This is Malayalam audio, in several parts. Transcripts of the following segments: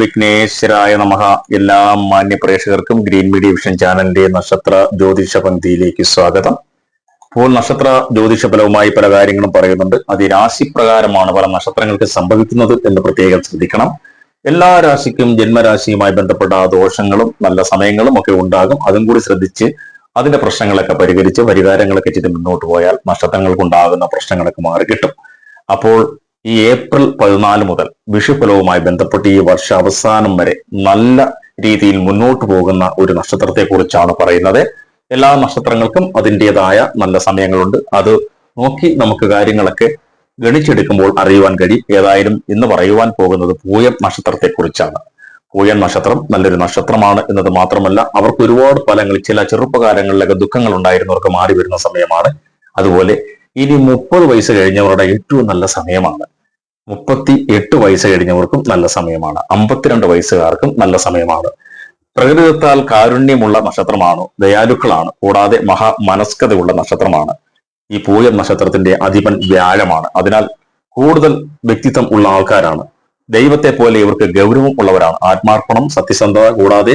വിഘ്നേശ്വരായ നമഃ. എല്ലാ മാന്യ പ്രേക്ഷകർക്കും ഗ്രീൻ മീഡിയ വിഷൻ ചാനലിന്റെ നക്ഷത്ര ജ്യോതിഷ പങ്ക്തിയിലേക്ക് സ്വാഗതം. ഇപ്പോൾ നക്ഷത്ര ജ്യോതിഷ ഫലവുമായി പല കാര്യങ്ങളും പറയുന്നുണ്ട്. അത് രാശിപ്രകാരമാണ് പല നക്ഷത്രങ്ങൾക്ക് സംഭവിക്കുന്നത് എന്ന് പ്രത്യേകം ശ്രദ്ധിക്കണം. എല്ലാ രാശിക്കും ജന്മരാശിയുമായി ബന്ധപ്പെട്ട ദോഷങ്ങളും നല്ല സമയങ്ങളും ഒക്കെ ഉണ്ടാകും. അതും കൂടി ശ്രദ്ധിച്ച് അതിന്റെ പ്രശ്നങ്ങളൊക്കെ പരിഹരിച്ച് പരിഹാരങ്ങളൊക്കെ ചെയ്ത് മുന്നോട്ട് പോയാൽ നക്ഷത്രങ്ങൾക്കുണ്ടാകുന്ന പ്രശ്നങ്ങളൊക്കെ മാറി കിട്ടും അപ്പോൾ ഈ ഏപ്രിൽ പതിനാല് മുതൽ വിഷുഫലവുമായി ബന്ധപ്പെട്ട് ഈ വർഷാവസാനം വരെ നല്ല രീതിയിൽ മുന്നോട്ട് പോകുന്ന ഒരു നക്ഷത്രത്തെ കുറിച്ചാണ് പറയുന്നത്. എല്ലാ നക്ഷത്രങ്ങൾക്കും അതിന്റെതായ നല്ല സമയങ്ങളുണ്ട്. അത് നോക്കി നമുക്ക് കാര്യങ്ങളൊക്കെ ഗണിച്ചെടുക്കുമ്പോൾ അറിയുവാൻ കഴിയും ഏതായാലും ഇന്ന് പറയുവാൻ പോകുന്നത് പൂയം നക്ഷത്രത്തെ കുറിച്ചാണ് പൂയം നക്ഷത്രം നല്ലൊരു നക്ഷത്രമാണ് എന്നത് മാത്രമല്ല അവർക്ക് ഒരുപാട് ഫലങ്ങൾ ചില ചെറുപ്പകാലങ്ങളിലൊക്കെ ദുഃഖങ്ങൾ ഉണ്ടായിരുന്നവർക്ക് മാറി വരുന്ന സമയമാണ്. അതുപോലെ ഇനി മുപ്പത് വയസ്സ് കഴിഞ്ഞവരുടെ ഏറ്റവും നല്ല സമയമാണ്. മുപ്പത്തി എട്ട് വയസ്സ് കഴിഞ്ഞവർക്കും നല്ല സമയമാണ്. അമ്പത്തിരണ്ട് വയസ്സുകാർക്കും നല്ല സമയമാണ്. പ്രകൃതിദത്താൽ കാരുണ്യമുള്ള നക്ഷത്രമാണ്? ദയാലുക്കളാണ്. കൂടാതെ മഹാ മനസ്കതയുള്ള നക്ഷത്രമാണ്. ഈ പൂയം നക്ഷത്രത്തിന്റെ അധിപൻ വ്യാഴമാണ്. അതിനാൽ കൂടുതൽ വ്യക്തിത്വം ഉള്ള ആൾക്കാരാണ്. ദൈവത്തെ പോലെ ഇവർക്ക് ഗൗരവം ഉള്ളവരാണ്. ആത്മാർപ്പണം സത്യസന്ധത കൂടാതെ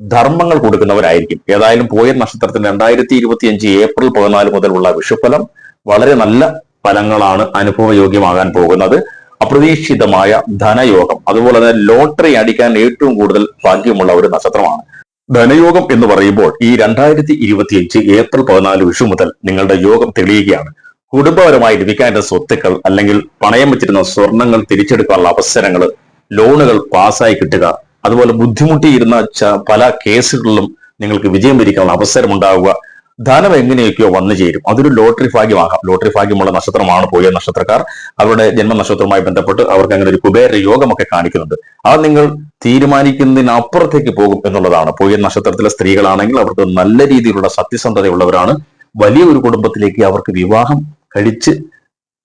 ധർമ്മങ്ങൾ കൊടുക്കുന്നവരായിരിക്കും. ഏതായാലും പൂയം നക്ഷത്രത്തിന് രണ്ടായിരത്തി ഇരുപത്തി അഞ്ച് ഏപ്രിൽ പതിനാല് മുതലുള്ള വിഷുഫലം വളരെ നല്ല ഫലങ്ങളാണ് അനുഭവയോഗ്യമാകാൻ പോകുന്നത്. അപ്രതീക്ഷിതമായ ധനയോഗം അതുപോലെ തന്നെ ലോട്ടറി അടിക്കാൻ ഏറ്റവും കൂടുതൽ ഭാഗ്യമുള്ള ഒരു നക്ഷത്രമാണ്. ധനയോഗം എന്ന് പറയുമ്പോൾ ഈ രണ്ടായിരത്തി ഇരുപത്തിയഞ്ച് ഏപ്രിൽ പതിനാല് വിഷു മുതൽ നിങ്ങളുടെ യോഗം തെളിയുകയാണ്. കുടുംബപരമായി ലഭിക്കാനുള്ള സ്വത്തുക്കൾ അല്ലെങ്കിൽ പണയം വെച്ചിരുന്ന സ്വർണങ്ങൾ തിരിച്ചെടുക്കാനുള്ള അവസരങ്ങൾ ലോണുകൾ പാസ്സായി കിട്ടുക അതുപോലെ ബുദ്ധിമുട്ടിയിരുന്ന പല കേസുകളിലും നിങ്ങൾക്ക് വിജയം വരിക്കാനുള്ള അവസരം ഉണ്ടാവുക ധനം എങ്ങനെയൊക്കെയോ വന്നു ചേരും. അതൊരു ലോട്ടറി ഭാഗ്യമാകാം. ലോട്ടറി ഭാഗ്യമുള്ള നക്ഷത്രമാണ് പോയ നക്ഷത്രക്കാർ. അവരുടെ ജന്മ ജന്മനക്ഷത്രവുമായി ബന്ധപ്പെട്ട് അവർക്ക് അങ്ങനെ ഒരു കുബേര യോഗമൊക്കെ കാണിക്കുന്നുണ്ട്. അത് നിങ്ങൾ തീരുമാനിക്കുന്നതിനപ്പുറത്തേക്ക് പോകും എന്നുള്ളതാണ്. പോയ നക്ഷത്രത്തിലെ സ്ത്രീകളാണെങ്കിൽ അവർക്ക് നല്ല രീതിയിലുള്ള സത്യസന്ധതയുള്ളവരാണ്. വലിയ ഒരു കുടുംബത്തിലേക്ക് അവർക്ക് വിവാഹം കഴിച്ച്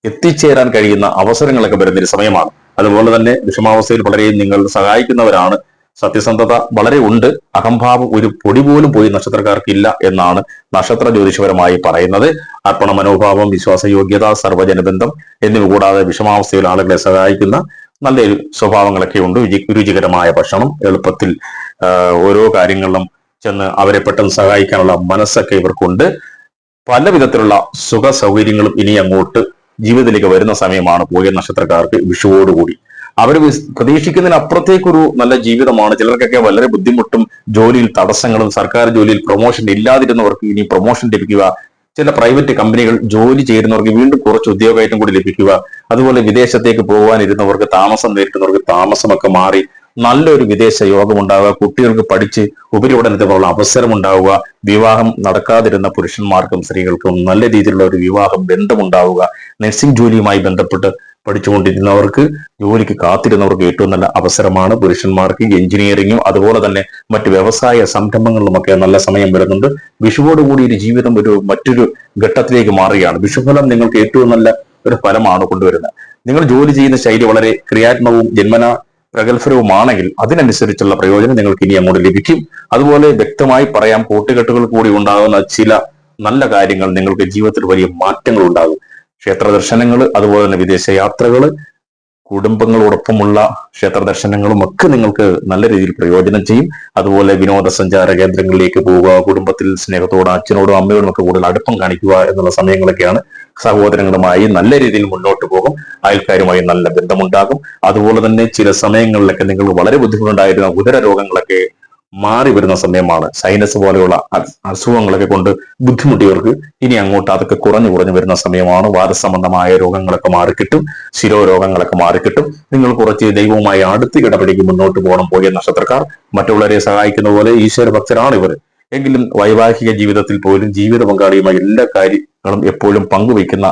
എത്തിച്ചേരാൻ കഴിയുന്ന അവസരങ്ങളൊക്കെ വരുന്നൊരു സമയമാണ്. അതുപോലെ തന്നെ വിഷമാവസ്ഥയിൽ വളരെ നിങ്ങൾ സഹായിക്കുന്നവരാണ്. സത്യസന്ധത വളരെ ഉണ്ട്. അഹംഭാവം ഒരു പൊടി പോലും പോയി നക്ഷത്രക്കാർക്ക് ഇല്ല എന്നാണ് നക്ഷത്ര ജ്യോതിഷപരമായി പറയുന്നത്. അർപ്പണ മനോഭാവം വിശ്വാസയോഗ്യത സർവജനബന്ധം എന്നിവ കൂടാതെ വിഷമാവസ്ഥയിൽ ആളുകളെ സഹായിക്കുന്ന നല്ലൊരു സ്വഭാവങ്ങളൊക്കെ ഉണ്ട്. രുചി രുചികരമായ ഭക്ഷണം എളുപ്പത്തിൽ ഓരോ കാര്യങ്ങളിലും ചെന്ന് അവരെ പെട്ടെന്ന് സഹായിക്കാനുള്ള മനസ്സൊക്കെ ഇവർക്കുണ്ട്. പല വിധത്തിലുള്ള സുഖ സൗകര്യങ്ങളും ഇനി അങ്ങോട്ട് ജീവിതത്തിലേക്ക് വരുന്ന സമയമാണ് പോയ നക്ഷത്രക്കാർക്ക് വിഷുവോടുകൂടി. അവർ പ്രതീക്ഷിക്കുന്നതിനപ്പുറത്തേക്കൊരു നല്ല ജീവിതമാണ്. ചിലർക്കൊക്കെ വളരെ ബുദ്ധിമുട്ടും ജോലിയിൽ തടസ്സങ്ങളും സർക്കാർ ജോലിയിൽ പ്രൊമോഷൻ ഇല്ലാതിരുന്നവർക്ക് ഇനി പ്രൊമോഷൻ ലഭിക്കുക ചില പ്രൈവറ്റ് കമ്പനികൾ ജോലി ചെയ്യുന്നവർക്ക് വീണ്ടും കുറച്ച് ഉദ്യോഗമായിട്ടും കൂടി ലഭിക്കുക അതുപോലെ വിദേശത്തേക്ക് പോകാനിരുന്നവർക്ക് താമസം നേരിടുന്നവർക്ക് താമസമൊക്കെ മാറി നല്ലൊരു വിദേശ യോഗം ഉണ്ടാവുക കുട്ടികൾക്ക് പഠിച്ച് ഉപരിപഠനത്തിനുള്ള അവസരം ഉണ്ടാവുക വിവാഹം നടക്കാതിരുന്ന പുരുഷന്മാർക്കും സ്ത്രീകൾക്കും നല്ല രീതിയിലുള്ള ഒരു വിവാഹ ബന്ധമുണ്ടാവുക നഴ്സിംഗ് ജോലിയുമായി ബന്ധപ്പെട്ട് പഠിച്ചുകൊണ്ടിരുന്നവർക്ക് ജോലിക്ക് കാത്തിരുന്നവർക്ക് ഏറ്റവും നല്ല അവസരമാണ് പുരുഷന്മാർക്ക് എഞ്ചിനീയറിങ്ങും അതുപോലെ തന്നെ മറ്റ് വ്യവസായ സംരംഭങ്ങളിലുമൊക്കെ നല്ല സമയം വരുന്നുണ്ട്. വിഷുവോടുകൂടി ഒരു ജീവിതം ഒരു മറ്റൊരു ഘട്ടത്തിലേക്ക് മാറുകയാണ്. വിഷുഫലം നിങ്ങൾക്ക് ഏറ്റവും നല്ല ഒരു ഫലമാണ് കൊണ്ടുവരുന്നത്. നിങ്ങൾ ജോലി ചെയ്യുന്ന ശൈലി വളരെ ക്രിയാത്മകവും ജന്മന പ്രഗത്ഭരവുമാണെങ്കിൽ അതിനനുസരിച്ചുള്ള പ്രയോജനം നിങ്ങൾക്ക് ഇനി അങ്ങോട്ട് ലഭിക്കും. അതുപോലെ വ്യക്തമായി പറയാം കൂട്ടുകെട്ടുകൾ കൂടി ഉണ്ടാകുന്ന ചില നല്ല കാര്യങ്ങൾ നിങ്ങൾക്ക് ജീവിതത്തിൽ വലിയ മാറ്റങ്ങൾ ഉണ്ടാകും ക്ഷേത്ര ദർശനങ്ങൾ അതുപോലെ തന്നെ വിദേശ യാത്രകൾ കുടുംബങ്ങളോടൊപ്പമുള്ള ക്ഷേത്ര ദർശനങ്ങളും ഒക്കെ നിങ്ങൾക്ക് നല്ല രീതിയിൽ പ്രയോജനം ചെയ്യും. അതുപോലെ വിനോദസഞ്ചാര കേന്ദ്രങ്ങളിലേക്ക് പോവുക കുടുംബത്തിൽ സ്നേഹത്തോടും അച്ഛനോടും അമ്മയോടും ഒക്കെ കൂടുതൽ അടുപ്പം കാണിക്കുക എന്നുള്ള സമയങ്ങളൊക്കെയാണ് സഹോദരങ്ങളുമായി നല്ല രീതിയിൽ മുന്നോട്ട് പോകും. അയൽക്കാരുമായി നല്ല ബന്ധമുണ്ടാകും. അതുപോലെ തന്നെ ചില സമയങ്ങളിലൊക്കെ നിങ്ങൾക്ക് വളരെ ബുദ്ധിമുട്ടുണ്ടായിരുന്ന ഉദര രോഗങ്ങളൊക്കെ മാറി വരുന്ന സമയമാണ് സൈനസ് പോലെയുള്ള അസുഖങ്ങളൊക്കെ കൊണ്ട് ബുദ്ധിമുട്ടിയവർക്ക് ഇനി അങ്ങോട്ട് അതൊക്കെ കുറഞ്ഞു കുറഞ്ഞു വരുന്ന സമയമാണ് വാദസംബന്ധമായ രോഗങ്ങളൊക്കെ മാറിക്കിട്ടും ശിരോരോഗങ്ങളൊക്കെ മാറിക്കിട്ടും. നിങ്ങൾ കുറച്ച് ദൈവവുമായി അടുത്ത് ഇടപെടിക്ക് മുന്നോട്ട് പോകണം പോയ നക്ഷത്രക്കാർ മറ്റുള്ളവരെ സഹായിക്കുന്ന പോലെ ഈശ്വര ഭക്തരാണ് ഇവർ. എങ്കിലും വൈവാഹിക ജീവിതത്തിൽ പോലും ജീവിത പങ്കാളിയുമായി എല്ലാ കാര്യങ്ങളും എപ്പോഴും പങ്കുവയ്ക്കുന്ന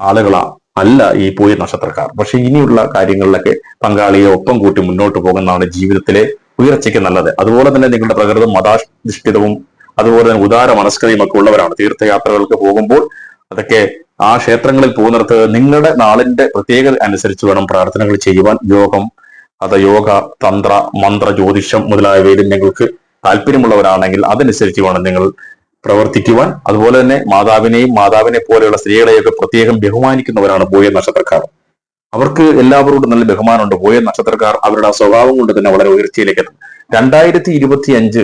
ആളുകളാ അല്ല ഈ പോയ നക്ഷത്രക്കാർ. പക്ഷെ ഇനിയുള്ള കാര്യങ്ങളിലൊക്കെ പങ്കാളിയെ ഒപ്പം കൂട്ടി മുന്നോട്ട് പോകുന്നതാണ് ജീവിതത്തിലെ ഉയർച്ചയ്ക്ക് നല്ലത്. അതുപോലെ തന്നെ നിങ്ങളുടെ പ്രകൃതം മതാധിഷ്ഠിതവും അതുപോലെ തന്നെ ഉദാര മനസ്കതയും ഒക്കെ ഉള്ളവരാണ്. തീർത്ഥയാത്രകൾക്ക് പോകുമ്പോൾ അതൊക്കെ ആ ക്ഷേത്രങ്ങളിൽ പോകുന്നിടത്ത് നിങ്ങളുടെ നാളിന്റെ പ്രത്യേകത അനുസരിച്ച് വേണം പ്രാർത്ഥനകൾ ചെയ്യുവാൻ. യോഗം അത് യോഗ തന്ത്ര മന്ത്ര ജ്യോതിഷം മുതലായവയിൽ നിങ്ങൾക്ക് താല്പര്യമുള്ളവരാണെങ്കിൽ അതനുസരിച്ച് വേണം നിങ്ങൾ പ്രവർത്തിക്കുവാൻ. അതുപോലെ തന്നെ മാതാവിനെയും മാതാവിനെ പോലെയുള്ള സ്ത്രീകളെയൊക്കെ പ്രത്യേകം ബഹുമാനിക്കുന്നവരാണ് ഭൂയ നക്ഷത്രക്കാർ അവർക്ക് എല്ലാവരോടും നല്ല ബഹുമാനമുണ്ട്. പോയ നക്ഷത്രക്കാർ അവരുടെ സ്വഭാവം കൊണ്ട് തന്നെ വളരെ ഉയർച്ചയിലേക്ക് എത്തും. രണ്ടായിരത്തി ഇരുപത്തി അഞ്ച്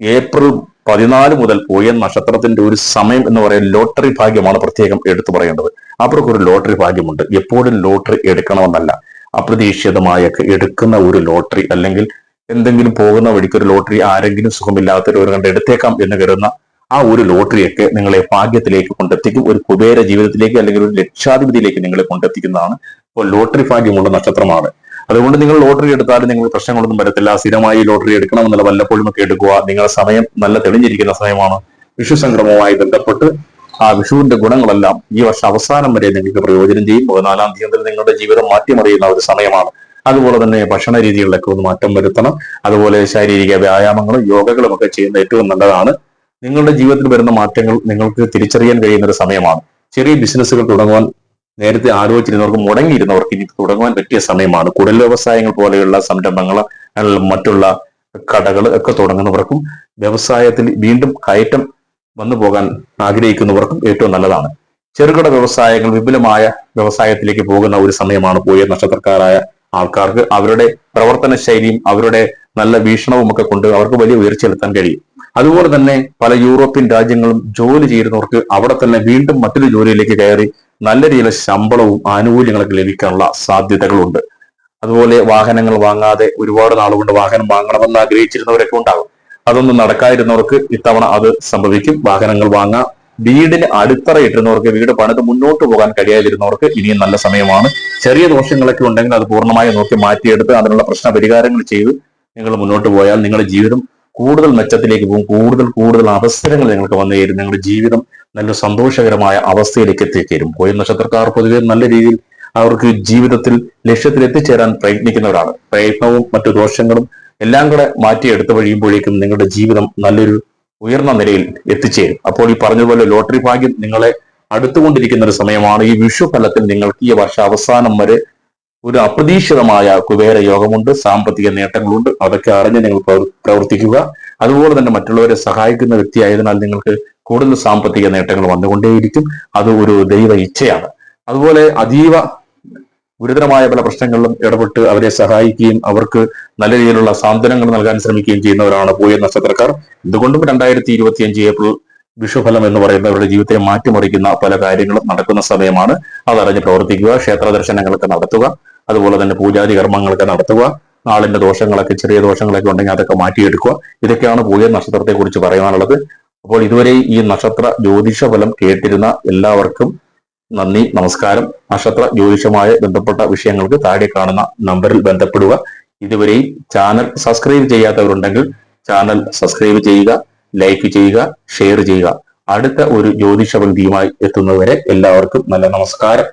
ഏപ്രിൽ പതിനാല് മുതൽ പോയ നക്ഷത്രത്തിന്റെ ഒരു സമയം എന്ന് പറയുന്ന ലോട്ടറി ഭാഗ്യമാണ് പ്രത്യേകം എടുത്തു പറയേണ്ടത്. അവർക്ക് ഒരു ലോട്ടറി ഭാഗ്യമുണ്ട്. എപ്പോഴും ലോട്ടറി എടുക്കണമെന്നല്ല. അപ്രതീക്ഷിതമായൊക്കെ എടുക്കുന്ന ഒരു ലോട്ടറി അല്ലെങ്കിൽ എന്തെങ്കിലും പോകുന്ന വഴിക്ക് ഒരു ലോട്ടറി ആരെങ്കിലും സുഖമില്ലാത്തവർ കണ്ട് എടുത്തേക്കാം എന്ന് കരുതുന്ന ആ ഒരു ലോട്ടറിയൊക്കെ നിങ്ങളെ ഭാഗ്യത്തിലേക്ക് കൊണ്ടെത്തിക്കും. ഒരു കുബേര ജീവിതത്തിലേക്ക് അല്ലെങ്കിൽ ഒരു ലക്ഷാധിപതിയിലേക്ക് നിങ്ങളെ കൊണ്ടെത്തിക്കുന്നതാണ് ലോട്ടറി ഭാഗ്യമുള്ള നക്ഷത്രമാണ്. അതുകൊണ്ട് നിങ്ങൾ ലോട്ടറി എടുത്താലും നിങ്ങൾ പ്രശ്നങ്ങളൊന്നും വരത്തില്ല. സ്ഥിരമായി ലോട്ടറി എടുക്കണം എന്നുള്ള വല്ലപ്പോഴും ഒക്കെ എടുക്കുക. നിങ്ങളുടെ സമയം നല്ല തെളിഞ്ഞിരിക്കുന്ന സമയമാണ്. വിഷു സംക്രമവുമായി ബന്ധപ്പെട്ട് ആ വിഷുവിന്റെ ഗുണങ്ങളെല്ലാം ഈ വർഷം അവസാനം വരെ നിങ്ങൾക്ക് പ്രയോജനം ചെയ്യും. പതിനാലാം തീയതി നിങ്ങളുടെ ജീവിതം മാറ്റിമറിയുന്ന ഒരു സമയമാണ്. അതുപോലെ തന്നെ ഭക്ഷണ രീതികളിലൊക്കെ ഒന്ന് മാറ്റം വരുത്തണം. അതുപോലെ ശാരീരിക വ്യായാമങ്ങളും യോഗകളും ഒക്കെ ചെയ്യുന്ന ഏറ്റവും നല്ലതാണ്. നിങ്ങളുടെ ജീവിതത്തിൽ വരുന്ന മാറ്റങ്ങൾ നിങ്ങൾക്ക് തിരിച്ചറിയാൻ കഴിയുന്ന ഒരു സമയമാണ്. ചെറിയ ബിസിനസ്സുകൾ തുടങ്ങുവാൻ നേരത്തെ ആലോചിച്ചിരുന്നവർക്ക് മുടങ്ങിയിരുന്നവർക്ക് ഇനി തുടങ്ങുവാൻ പറ്റിയ സമയമാണ്. കുടൽ വ്യവസായങ്ങൾ പോലെയുള്ള സംരംഭങ്ങൾ മറ്റുള്ള കടകൾ ഒക്കെ തുടങ്ങുന്നവർക്കും വ്യവസായത്തിൽ വീണ്ടും കയറ്റം വന്നു പോകാൻ ആഗ്രഹിക്കുന്നവർക്കും ഏറ്റവും നല്ലതാണ്. ചെറുകിട വ്യവസായങ്ങൾ വിപുലമായ വ്യവസായത്തിലേക്ക് പോകുന്ന ഒരു സമയമാണ് പോയ നക്ഷത്രക്കാരായ ആൾക്കാർക്ക് അവരുടെ പ്രവർത്തന ശൈലിയും അവരുടെ നല്ല വീക്ഷണവും ഒക്കെ കൊണ്ട് അവർക്ക് വലിയ ഉയർച്ചയെത്താൻ കഴിയും. അതുപോലെ തന്നെ പല യൂറോപ്യൻ രാജ്യങ്ങളും ജോലി ചെയ്യുന്നവർക്ക് അവിടെ തന്നെ വീണ്ടും മറ്റൊരു ജോലിയിലേക്ക് കയറി നല്ല രീതിയിലെ ശമ്പളവും ആനുകൂല്യങ്ങളൊക്കെ ലഭിക്കാനുള്ള സാധ്യതകളുണ്ട്. അതുപോലെ വാഹനങ്ങൾ വാങ്ങാതെ ഒരുപാട് നാളുകൊണ്ട് വാഹനം വാങ്ങണമെന്ന് ആഗ്രഹിച്ചിരുന്നവരൊക്കെ ഉണ്ടാകും. അതൊന്നും നടക്കാതിരുന്നവർക്ക് ഇത്തവണ അത് സംഭവിക്കും. വാഹനങ്ങൾ വാങ്ങാം. വീടിന് അടിത്തറ ഇട്ടിരുന്നവർക്ക് വീട് പണിത് മുന്നോട്ട് പോകാൻ കഴിയാതിരുന്നവർക്ക് ഇനിയും നല്ല സമയമാണ്. ചെറിയ ദോഷങ്ങളൊക്കെ ഉണ്ടെങ്കിൽ അത് പൂർണമായി നോക്കി മാറ്റിയെടുത്ത് അതിനുള്ള പ്രശ്ന പരിഹാരങ്ങൾ ചെയ്ത് നിങ്ങൾ മുന്നോട്ട് പോയാൽ നിങ്ങളുടെ ജീവിതം കൂടുതൽ മെച്ചത്തിലേക്ക് പോകും കൂടുതൽ കൂടുതൽ അവസരങ്ങൾ നിങ്ങൾക്ക് വന്നു ചേരും. നിങ്ങളുടെ ജീവിതം നല്ല സന്തോഷകരമായ അവസ്ഥയിലേക്ക് എത്തിച്ചേരും കോയിൽ നക്ഷത്രക്കാർ പൊതുവെ നല്ല രീതിയിൽ അവർക്ക് ജീവിതത്തിൽ ലക്ഷ്യത്തിൽ എത്തിച്ചേരാൻ പ്രയത്നിക്കുന്നവരാണ്. പ്രയത്നവും മറ്റു ദോഷങ്ങളും എല്ലാം കൂടെ മാറ്റിയെടുത്ത് കഴിയുമ്പോഴേക്കും നിങ്ങളുടെ ജീവിതം നല്ലൊരു ഉയർന്ന നിലയിൽ എത്തിച്ചേരും. അപ്പോൾ ഈ പറഞ്ഞതുപോലെ ലോട്ടറി ഭാഗ്യം നിങ്ങളെ അടുത്തുകൊണ്ടിരിക്കുന്ന ഒരു സമയമാണ്. ഈ വിഷു ഫലത്തിൽ നിങ്ങൾക്ക് ഈ വർഷ അവസാനം വരെ ഒരു അപ്രതീക്ഷിതമായ കുബേര യോഗമുണ്ട് സാമ്പത്തിക നേട്ടങ്ങളുണ്ട്. അതൊക്കെ അറിഞ്ഞ് നിങ്ങൾ പ്രവർത്തിക്കുക. അതുപോലെ തന്നെ മറ്റുള്ളവരെ സഹായിക്കുന്ന വ്യക്തിയായതിനാൽ നിങ്ങൾക്ക് കൂടുതൽ സാമ്പത്തിക നേട്ടങ്ങൾ വന്നുകൊണ്ടേയിരിക്കും. അത് ഒരു ദൈവ ഇച്ഛയാണ്. അതുപോലെ അതീവ ഗുരുതരമായ പല പ്രശ്നങ്ങളിലും ഇടപെട്ട് അവരെ സഹായിക്കുകയും അവർക്ക് നല്ല രീതിയിലുള്ള സാന്ത്വനങ്ങൾ നൽകാൻ ശ്രമിക്കുകയും ചെയ്യുന്നവരാണ് പോയ നക്ഷത്രക്കാർ. എന്തുകൊണ്ടും രണ്ടായിരത്തി ഇരുപത്തിയഞ്ച് ഏപ്രിൽ വിഷുഫലം എന്ന് പറയുന്ന അവരുടെ ജീവിതത്തെ മാറ്റിമറിക്കുന്ന പല കാര്യങ്ങളും നടക്കുന്ന സമയമാണ്. അതറിഞ്ഞ് പ്രവർത്തിക്കുക ക്ഷേത്ര ദർശനങ്ങളൊക്കെ നടത്തുക. അതുപോലെ തന്നെ പൂജാതി കർമ്മങ്ങളൊക്കെ നടത്തുക നാളിന്റെ ദോഷങ്ങളൊക്കെ ചെറിയ ദോഷങ്ങളൊക്കെ ഉണ്ടെങ്കിൽ അതൊക്കെ മാറ്റിയെടുക്കുക. ഇതൊക്കെയാണ് പൂജ നക്ഷത്രത്തെ കുറിച്ച് പറയാനുള്ളത്. അപ്പോൾ ഇതുവരെ ഈ നക്ഷത്ര ജ്യോതിഷ ഫലം കേട്ടിരുന്ന എല്ലാവർക്കും നന്ദി നമസ്കാരം. നക്ഷത്ര ജ്യോതിഷമായ ബന്ധപ്പെട്ട വിഷയങ്ങൾക്ക് താഴെ കാണുന്ന നമ്പറിൽ ബന്ധപ്പെടുക. ഇതുവരെയും ചാനൽ സബ്സ്ക്രൈബ് ചെയ്യാത്തവരുണ്ടെങ്കിൽ ചാനൽ സബ്സ്ക്രൈബ് ചെയ്യുക ലൈക്ക് ചെയ്യുക ഷെയർ ചെയ്യുക. അടുത്ത ഒരു ജ്യോതിഷ പന്തിയുമായി എത്തുന്നതുവരെ എല്ലാവർക്കും നല്ല നമസ്കാരം.